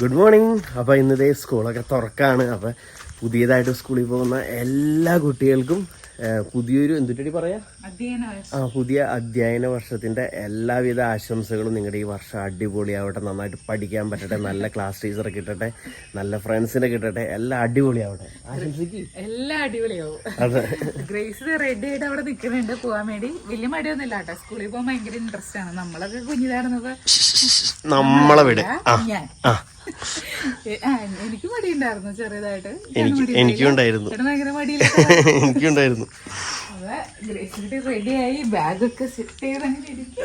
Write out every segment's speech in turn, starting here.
Good morning അപ്പോൾ ഇന്നത്തെ സ്കൂളൊക്കെ തുറക്കാണ്. അപ്പോൾ പുതിയതായിട്ട് സ്കൂളിൽ പോകുന്ന എല്ലാ കുട്ടികൾക്കും പുതിയൊരു എന്തുട്ടി പറയാ? ആ പുതിയ അധ്യയന വർഷത്തിന്റെ എല്ലാവിധ ആശംസകളും നിങ്ങളുടെ ഈ വർഷം അടിപൊളിയാവട്ടെ. നന്നായിട്ട് പഠിക്കാൻ പറ്റട്ടെ. നല്ല ക്ലാസ് ടീച്ചറെ കിട്ടട്ടെ. നല്ല ഫ്രണ്ട്സിനെ കിട്ടട്ടെ. എല്ലാം അടിപൊളിയാവട്ടെ. ആശംസിക്ക്. എല്ലാം അടിപൊളിയാവും. അതെ. ഗ്രേസ് റെഡി ആയിട്ട് അവിടെ നിൽക്കുന്നുണ്ട് പോവാൻ വേണ്ടി. വലിയ മടിയൊന്നും ഇല്ല കേട്ടോ. സ്കൂളിൽ പോകാൻ ഭയങ്കര ഇൻട്രസ്റ്റ് ആണ്. നമ്മളൊക്കെ കുഞ്ഞിതാണെന്നൊക്കെ നമ്മളെ വീട്. ആ, എനിക്ക് മടിയുണ്ടായിരുന്നു ചെറിയതായിട്ട് എനിക്ക് ഉണ്ടായിരുന്നു ചേട്ടൻ ഭയങ്കര മടിയില്ല എനിക്കും ഉണ്ടായിരുന്നു ഗ്രേസിന്റെ റെഡിയായി ബാഗൊക്കെ സെറ്റ് ചെയ്ത് അങ്ങനെ ഇരിക്കും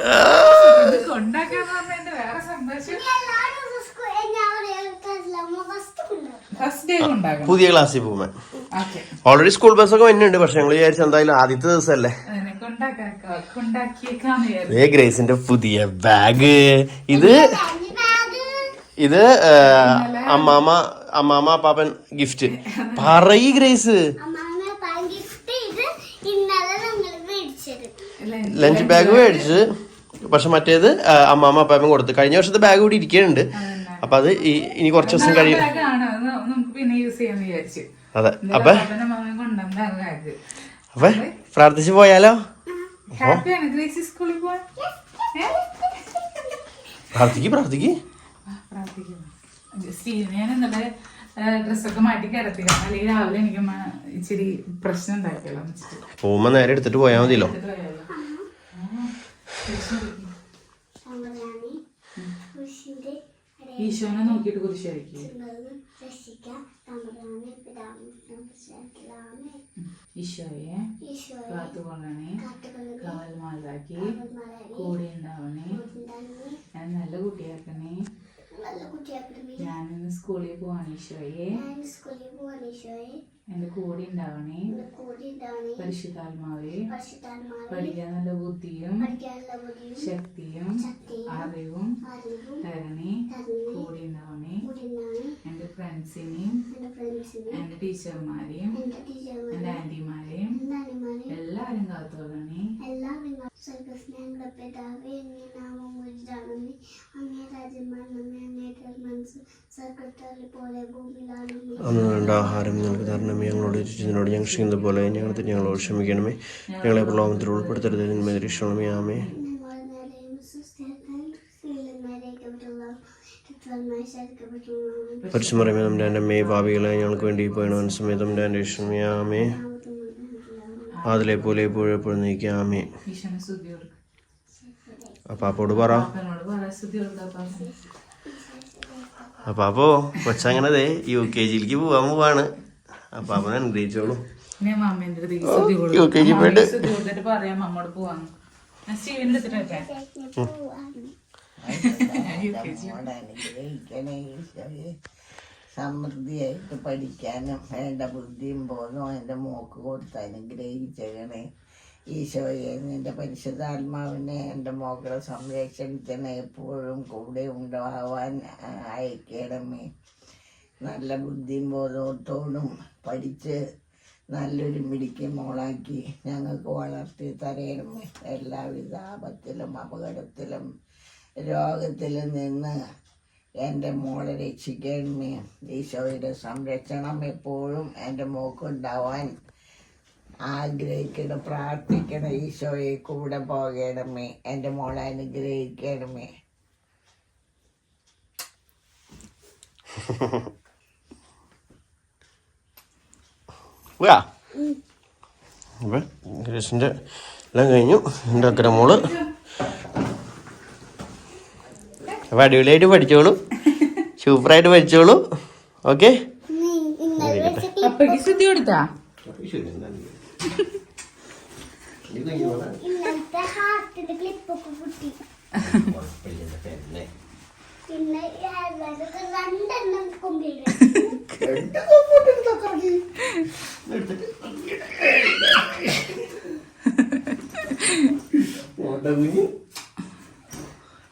ഇത് കൊണ്ടാക്കാന്ന് പറഞ്ഞ എന്റെ വേറെ സന്തോഷം. ഫസ്റ്റ് ഡേ കൊണ്ടാക്കണം. പുതിയ ക്ലാസ്സിൽ പോകുമ്പോ. ഓൾറെഡി സ്കൂൾ ബസ് ഒക്കെ വരുന്നുണ്ട് പക്ഷെ ഞങ്ങൾ വിചാരിച്ചു എന്തായാലും ആദ്യത്തെ ദിവസമല്ലേ. ഗ്രേസിന്റെ പുതിയ ബാഗ് ഇത് ഇത് അമ്മാമ അമ്മാമ പാപ്പൻ ഗിഫ്റ്റ് പറയ ഗ്രേസ്. ഇന്നലെ നമ്മൾ മേടിച്ചത്. ലഞ്ച് ബാഗ് മേടിച്ച്. പക്ഷെ മറ്റേത് അമ്മാമ അപ്പാപ്പൻ കൊടുത്തു. കഴിഞ്ഞ വർഷത്തെ ബാഗ് കൂടി ഇരിക്കുന്നുണ്ട് അപ്പൊ അത് ഇനി കുറച്ച് ദിവസം കഴിയും നമുക്ക് പിന്നെ യൂസ് ചെയ്യാന്ന് വിചാരിച്ചു. അതെ. അപ്പൊ അപ്പൊ പ്രാർത്ഥിച്ചു പോയാലോ? പ്രാർത്ഥിക്ക് പ്രാർത്ഥിക്ക്. പ്രാർത്ഥിക്കുന്നു. സ്റ്റീവിനെ ഞാൻ ഇന്നലെ ഡ്രസ്സൊക്കെ മാറ്റി കിടത്തില്ല അല്ലെങ്കിൽ രാവിലെ എനിക്ക് ഇച്ചിരി പ്രശ്നം ഉണ്ടാക്കിയല്ലോ പോകുമ്പോ നേരെ എടുത്തിട്ട് പോയാൽ മതിയല്ലോ. ഈശോനെ നോക്കിയിട്ട് കുരിശായിരിക്കും ഈശോയെ കാത്തുകൊള്ളണേ കാവൽ മാതാക്കി. കൂടെ ഉണ്ടാവണേ. ഞാൻ നല്ല കുട്ടിയാക്കണേ. ഞാനിന്ന് സ്കൂളിൽ പോവാണ് ഈശോയെ. എന്റെ കൂടെ ഉണ്ടാവണേ. പരിശുദ്ധാത്മാവേ. പഠിക്കാൻ നല്ല ബുദ്ധിയും ശക്തിയും അറിവും തരണേ. കൂടെ ഉണ്ടാവണേ. എന്റെ ഫ്രണ്ട്സിനെയും എന്റെ ടീച്ചർമാരെയും എന്റെ ആന്റിമാരെയും എല്ലാവരും കാത്തോളണേ എല്ലാം അന്ന് വേണ്ട ആഹാരം ഞങ്ങൾക്ക് തരണമേ. ഞങ്ങളോട് ചിന്തിനോട് ഞങ്ങൾ ക്ഷീണത പോലെ ഞങ്ങൾ ഞങ്ങളോട് ക്ഷമിക്കണമേ. ഞങ്ങളെ പ്രലോഭനത്തിൽ ഉൾപ്പെടുത്തരുത്. നിന്മേ രക്ഷണമേ. ആമേ പരിശുമറിയമേ നമ്മുടെ എന്റെ അമ്മയെ ഭാവികളെ ഞങ്ങൾക്ക് വേണ്ടി പോയണ മനസ്സമേതം എന്റെ രക്ഷണമേ. ആമേ അതിലെ പോലെ എപ്പോഴും എപ്പോഴും നീക്കാമേ ആമേ അപ്പാപ്പോട് പറ. അപ്പനോട് അപ്പോ സ്തുതി അങ്ങനെ അതെ കൊച്ചങ്ങനെ ദേ യു കെ ജിയിലേക്ക് പോവാൻ പോവാണ്. അനുഗ്രഹിച്ചോളൂ. മാമേന്റെ അടുത്ത് സ്തുതി യു കെ ജി പോയിട്ട് സമൃദ്ധിയായിട്ട് പഠിക്കാനും വേണ്ട ബുദ്ധിയും ബോധവും എന്റെ മോക്ക് കൊടുത്ത് അനുഗ്രഹിച്ചേക്കണേ. ഈശോയെ നിന്റെ പരിശുദ്ധാത്മാവിനെ എന്റെ മോക്ര സംരക്ഷണത്തിന് എപ്പോഴും കൂടെ ഉണ്ടാവാൻ അയക്കണമേ. നല്ല ബുദ്ധിയും ബോധത്തോടും പഠിച്ച് നല്ലൊരു മിടിക്ക് മോളാക്കി ഞങ്ങൾക്ക് വളർത്തി തരയണമേ എല്ലാവിധ ആപത്തിലും അപകടത്തിലും രോഗത്തിൽ നിന്ന് എന്റെ മോളെ രക്ഷിക്കണമേ. ഈശോയുടെ സംരക്ഷണം എപ്പോഴും എന്റെ മോക്കുണ്ടാവാൻ ആഗ്രഹിക്കണം പ്രാർത്ഥിക്കണം ഈശോയെ കൂടെ പോകണമേ. എന്റെ മോളെ അനുഗ്രഹിക്കണമേ. അപ്പൊ ഗ്രേസിന്റെ എല്ലാം കഴിഞ്ഞു. എന്റെ അക്കര മോൾ. അപ്പൊ അടിപൊളിയായിട്ട് പഠിച്ചോളൂ. സൂപ്പറായിട്ട് പഠിച്ചോളൂ. ഓക്കെ? കൊടുത്താ? ഇന്നത്തെ ഹാർട്ടിന്റെ ക്ലിപ്പൊക്കെ പൊട്ടി പിന്നെ രണ്ടെണ്ണം കൊമ്പിടും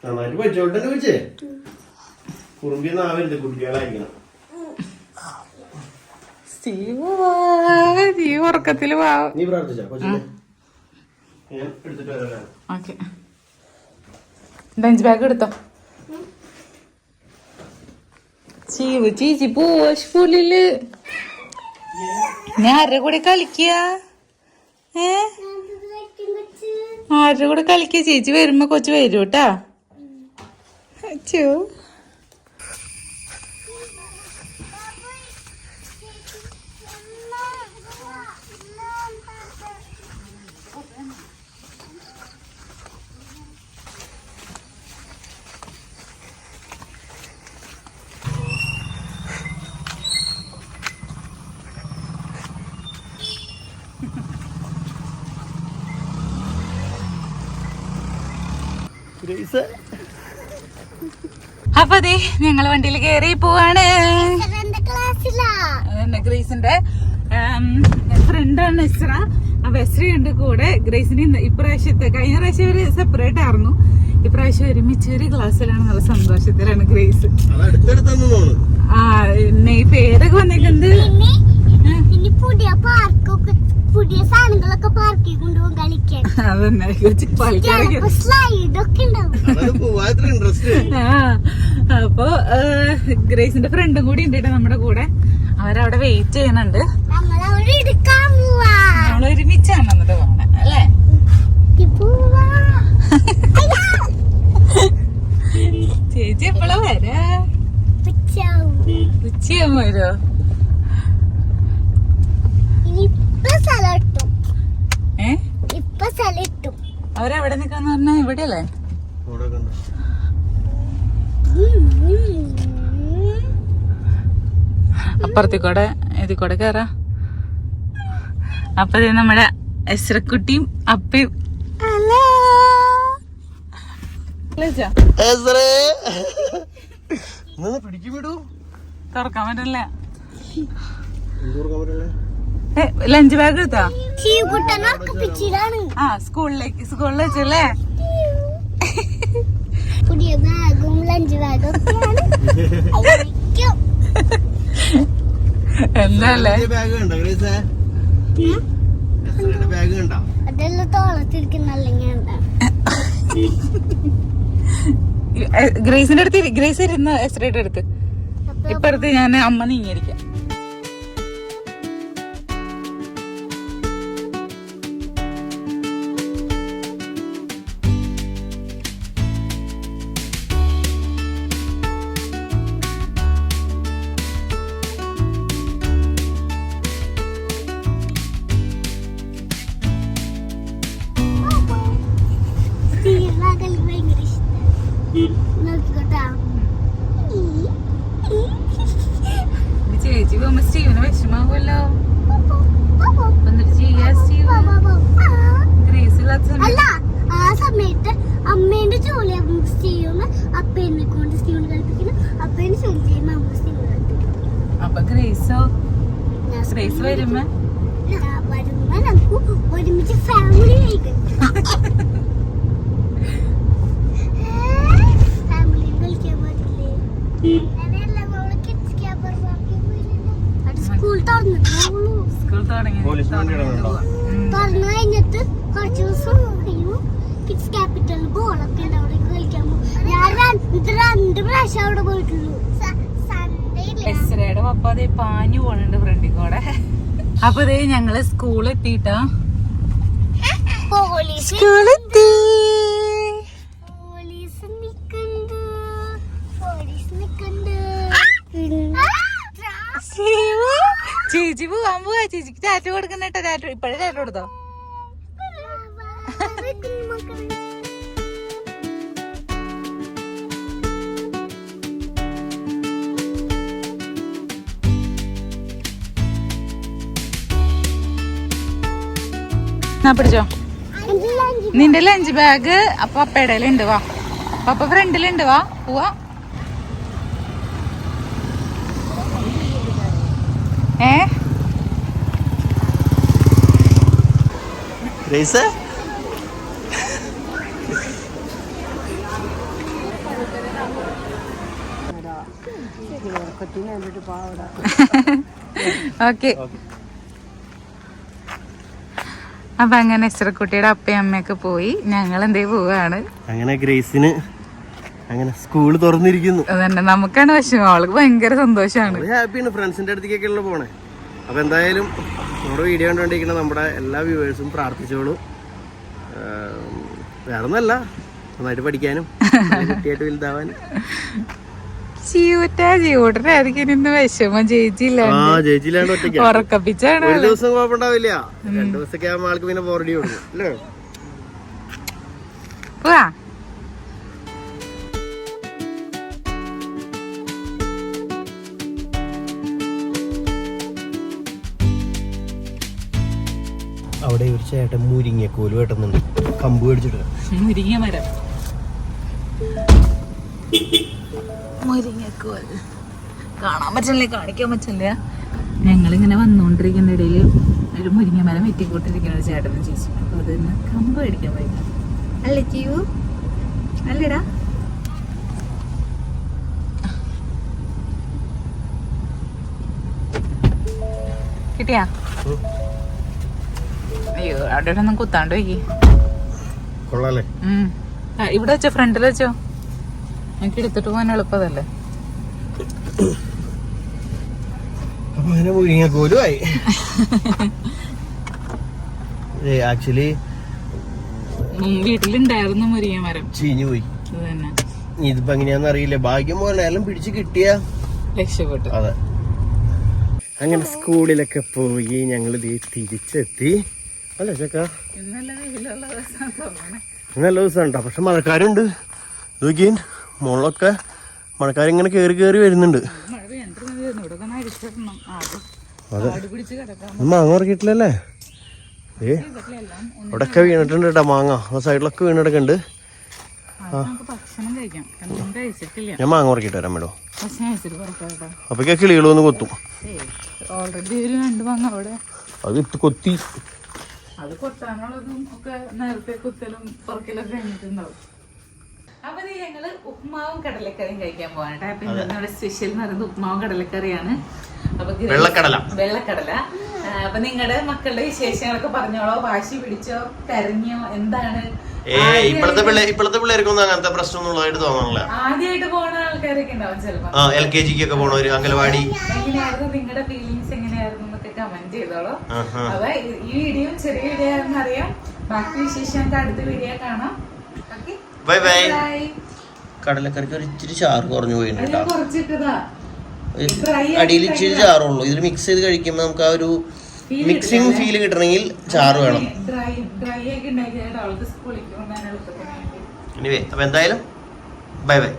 നന്നായിട്ട് പഠിച്ചോട്ടെ വെച്ചേ കുറുമ്പി ആവരുത് കുട്ടികളായിരിക്കണം. സ്റ്റീവ് വാ, സ്റ്റീവ് ഉറക്കത്തിൽ വാ. നീ പ്രാർത്ഥിച്ചോ കൊച്ചിനെ ഞാൻ എടുത്തിട്ട് വരാം ബാഗ് ഞാൻ ആരുടെ കൂടെ കളിക്കുക ഏ? ആരുടെ കൂടെ കളിക്കുക ചേച്ചി വരുമ്പോ കൊച്ചു വരൂട്ടാ കേട്ടാ ഗ്രേസ് അപ്പൊ അതെ ഞങ്ങൾ വണ്ടിയിൽ കയറി പോവാണ്. ഗ്രേസിന്റെ ഫ്രണ്ടാണ് എസ്ര. അപ്പൊ എസ്രയുണ്ട് കൂടെ. ഗ്രേസിന്റെ ഇപ്രാവശ്യത്തെ കഴിഞ്ഞ പ്രാവശ്യം ഒരു സെപ്പറേറ്റ് ആയിരുന്നു. ഇപ്രാവശ്യം ഒരുമിച്ച് ഒരു ക്ലാസ്സിലാണ്. നല്ല സന്തോഷത്തിലാണ് ഗ്രേസ്. ആ പിന്നെ ഈ പേരൊക്കെ വന്നേക്കുന്നത് പാർക്കൊക്കെ പുതിയ സാധനങ്ങളൊക്കെ പാർക്കിൽ കൊണ്ടുപോകും കളിക്കാൻ. അതന്നെ കൊച്ചു കളിക്കാരൊക്കെ ചിലപ്പോ സ്ലൈഡ് ഒക്കെ ഉണ്ടാവും. അതാണ് ഇൻട്രസ്റ്റ് ആ അപ്പൊ ഗ്രേസിന്റെ ഫ്രണ്ടും കൂടി ഉണ്ട് നമ്മുടെ കൂടെ. അവരവിടെ വെയിറ്റ് ചെയ്യുന്നുണ്ട്. നമ്മൾ ഒരുമിച്ചാണ് എന്നിട്ട് പോണേ അല്ലേ? ചേച്ചി എപ്പോഴാ വരാ? ഉച്ചയാവും. ഉച്ചയാവും വരുമോ ഇനി ഇപ്പൊ സ്ഥലം ഇട്ടും ഏ ഇപ്പൊ സ്ഥലം ഇട്ടും അവരെവിടെ നിക്കാന്ന് പറഞ്ഞാ ഇവിടെയല്ലേ അവിടെ കണ്ടോ ഉം, ഉം, ഉം. അപ്പുറത്തിൽ കൂടെ ഇതിൽ കൂടെ കേറാ. അപ്പൊ നമ്മുടെ എസ്രക്കുട്ടിയും അപ്പയും. പിടിക്കും വിടൂ? തുറക്കാൻ പറ്റില്ലേ? ലഞ്ച് ബാഗ് എടുത്താ? ആ സ്കൂളിലേക്ക് സ്കൂളിൽ വെച്ചല്ലേ? പുതിയ ബാഗും ലഞ്ച് ബാഗും. എന്നല്ലേ ബാഗ് കണ്ടോ ഗ്രേസേ എസ്രയുടെ ബാഗ് കണ്ടോ അതെല്ലാം തോളത്തിരിക്കുന്ന അല്ലെങ്കിൽ എന്താ? ഗ്രേസിന്റെ അടുത്ത് ഗ്രേസ് ഇരുന്ന് എസ്രയുടെ അടുത്ത്. ഇപ്പറത്ത് ഞാൻ അമ്മ നീങ്ങിയിരിക്കാം. ഗ്രേസ് സ്കൂളിൽ വരുമ്പോ നമുക്ക് ഒരുമിച്ച് ഫാമിലി കഴിക്കും ഫാമിലി കളിക്കാൻ പറ്റില്ലേ സ്കൂൾ തുറന്നിട്ടുള്ളൂ സ്കൂൾ തുടങ്ങി. പോലീസ് വണ്ടി ഇടണുണ്ടോ? തുറന്നു കഴിഞ്ഞിട്ട് കുറച്ച് ദിവസം കഴിയുമ്പോ കിഡ്സ് ക്യാപിറ്റൽ ബോളൊക്കെ ഉണ്ട് അവിടെ കളിക്കാൻ പോകും. ഞാൻ രണ്ട് ഇത് രണ്ട് പ്രാവശ്യം അവിടെ പോയിട്ടുള്ളൂ. എസ്രയുടെ പപ്പ അതേ പാഞ്ഞു പോണുണ്ട് ഫ്രണ്ടിൽ കൂടെ അപ്പൊ ഇതേ ഞങ്ങൾ പോലീസ് സ്കൂളെത്തി ചേച്ചി പോവാൻ പോവാ ചേച്ചിക്ക് ടാറ്റ കൊടുക്കണ കേട്ടോ ടാറ്റ ഇപ്പഴേ ടാറ്റ കൊടുത്തോ എന്നാ പിടിച്ചോ? നിന്റെ ലഞ്ച് ബാഗ് അപ്പൊ പപ്പയുടെ ഉണ്ട് വാ. അപ്പൊ ഫ്രണ്ടിലുണ്ട് വാ. പോവാ. ഏ? ഓക്കെ അപ്പൊ അങ്ങനെ കുട്ടിയുടെ അപ്പയും അമ്മയൊക്കെ പോയി. ഞങ്ങൾ എന്തേ പോവാണ്. അങ്ങനെ ഗ്രേസിന് അങ്ങനെ സ്കൂൾ തുറന്നിരിക്കുന്നു. അതന്നെ നമുക്കാണ് വിഷമം. അവൾക്ക് ഭയങ്കര സന്തോഷമാണ്. ഹാപ്പിയാണ്. ഫ്രണ്ട്സിന്റെ അടുത്തേക്കൊക്കെയുള്ള പോണേ. അപ്പൊ എന്തായാലും നമ്മുടെ വീഡിയോ കണ്ടുകൊണ്ടിരിക്കുന്ന നമ്മുടെ എല്ലാ വ്യൂവേഴ്സും പ്രാർത്ഥിച്ചോളൂ. വേറെ ഒന്നല്ല നന്നായിട്ട് പഠിക്കാനും കുട്ടിയായിട്ട് വലുതാവാനും. ചീവറ്റാ ചീവട്ടനായിരിക്കും ഇന്ന് വിഷമം. ചേച്ചിയില്ല ആ ചേച്ചിയിലാണ്ട് ഒറ്റയ്ക്ക്. ഉറക്കപ്പിച്ചാണ് ഒരു ദിവസം കുഴപ്പമുണ്ടാവില്ല. രണ്ടു ദിവസമൊക്കെ ആകുമ്പോൾ ആൾക്ക് പിന്നെ കൊടുക്കും അവിടെ ഒരു ചേട്ടൻ മുരിങ്ങ കോൽ വെട്ടുന്നുണ്ട്. കമ്പ് മേടിച്ചിട്ട്. മുരിങ്ങ മരം. മുരിങ്ങക്കോൽ കാണാൻ പറ്റില്ലേ? കാണിക്കാൻ പറ്റില്ല? ഞങ്ങളിങ്ങനെ വന്നുകൊണ്ടിരിക്കുന്ന ഇടയിൽ ഒരു മുരിങ്ങ മരം വെറ്റിക്കൊണ്ടിരിക്കുന്ന ഒരു ചേട്ടനും ചേച്ചി അത് കമ്പ് മേടിക്കാൻ പോയി. അല്ലേ ചെയ്യൂ അല്ലേടാ? കിട്ടിയാ? അയ്യോ അവിടെ ഒന്നും കുത്താണ്ട് വയ്ക്കേ കൊള്ളാലേ ഇവിടെ വെച്ചോ ഫ്രണ്ടിൽ വെച്ചോ. എനിക്ക് എടുത്തിട്ട് പോകാൻ എളുപ്പതല്ലേ മുരിങ്ങ കോലുമായി ആക്ച്വലി വീട്ടിലുണ്ടായിരുന്നു മുരിങ്ങ മരം. ചീഞ്ഞു പോയി. ഇത് തന്നെ. ഇതിപ്പോ എങ്ങനെയാന്ന് അറിയില്ല. ഭാഗ്യം പോലെ എല്ലാം പിടിച്ച് കിട്ടിയ രക്ഷപ്പെട്ടു. അതെ. അങ്ങനെ സ്കൂളിലൊക്കെ പോയി ഞങ്ങൾ തിരിച്ചെത്തി. അല്ലേ ചക്ക? നല്ല ദിവസം ഉണ്ടോ? പക്ഷെ മഴക്കാരുണ്ട്. നോക്കിയൻ മുകളിലൊക്കെ മഴക്കാരിങ്ങനെ കയറി കയറി വരുന്നുണ്ട്. അതെ. മാങ്ങ ഉറക്കിയിട്ടില്ലല്ലേ ഏ ഇവിടെയൊക്കെ വീണിട്ടുണ്ട് കേട്ടോ മാങ്ങ. ആ സൈഡിലൊക്കെ വീണിടൊക്കെ ഉണ്ട് ഞാൻ മാങ്ങ ഉറക്കിയിട്ട് വരാം മേഡോ. അപ്പൊക്കെ കിളികളൊന്ന് കൊത്തും ഓൾറെഡി മാങ്ങ അവിടെ അത് ഇട്ട് കൊത്തി. അത് കൊത്താനുള്ളതും ഒക്കെ നേരത്തെ കുത്തലും പുറക്കിലൊക്കെ കഴിഞ്ഞിട്ടുണ്ടാവും. അപ്പൊ ഞങ്ങൾ ഉപ്മാവും കടലക്കറിയും കഴിക്കാൻ പോവാണ് കേട്ടോ. അപ്പൊ നമ്മുടെ സ്പെഷ്യൽ എന്ന് പറയുന്നത് ഉപ്മാവും കടലക്കറിയാണ്. അപ്പൊ വെള്ളക്കടല. വെള്ളക്കടല. അപ്പൊ നിങ്ങളുടെ മക്കളുടെ വിശേഷങ്ങളൊക്കെ പറഞ്ഞോളോ? വാശി പിടിച്ചോ? കരഞ്ഞോ? എന്താണ്? ഇപ്പോഴത്തെ പിള്ളേ ഇപ്പോഴത്തെ പിള്ളേർക്കൊന്നും അങ്ങനത്തെ പ്രശ്നമൊന്നും ഉള്ളതായിട്ട് തോന്നണില്ല. ആദ്യമായിട്ട് പോകുന്ന ആൾക്കാരൊക്കെ ഉണ്ടാവും ചിലപ്പോ. ആ എൽ കെ ജിക്ക് ഒക്കെ പോണവര് അംഗനവാടി എങ്ങനെയായിരുന്നു? നിങ്ങളുടെ ഫീലിങ്സ് എങ്ങനെയായിരുന്നു എന്നൊക്കെ കമന്റ് ചെയ്തോളൂ. അപ്പൊ ഈ- വീഡിയോ ചെറിയ വീഡിയോ ആണെന്ന് ബാക്കി വിശേഷം അടുത്ത വീഡിയോ കാണാം. ബൈ ബൈ കടലക്കറിക്ക് ഒരു ഇച്ചിരി ചാറ് കുറഞ്ഞു പോയിട്ടുണ്ട് അടിയിൽ ഇച്ചിരി ചാറുള്ളൂ. ഇതിൽ മിക്സ് ചെയ്ത് കഴിക്കുമ്പോൾ നമുക്ക് ആ ഒരു മിക്സിംഗ് ഫീൽ കിട്ടണമെങ്കിൽ ചാറ് വേണം. ഇനി അപ്പൊ എന്തായാലും ബൈ ബൈ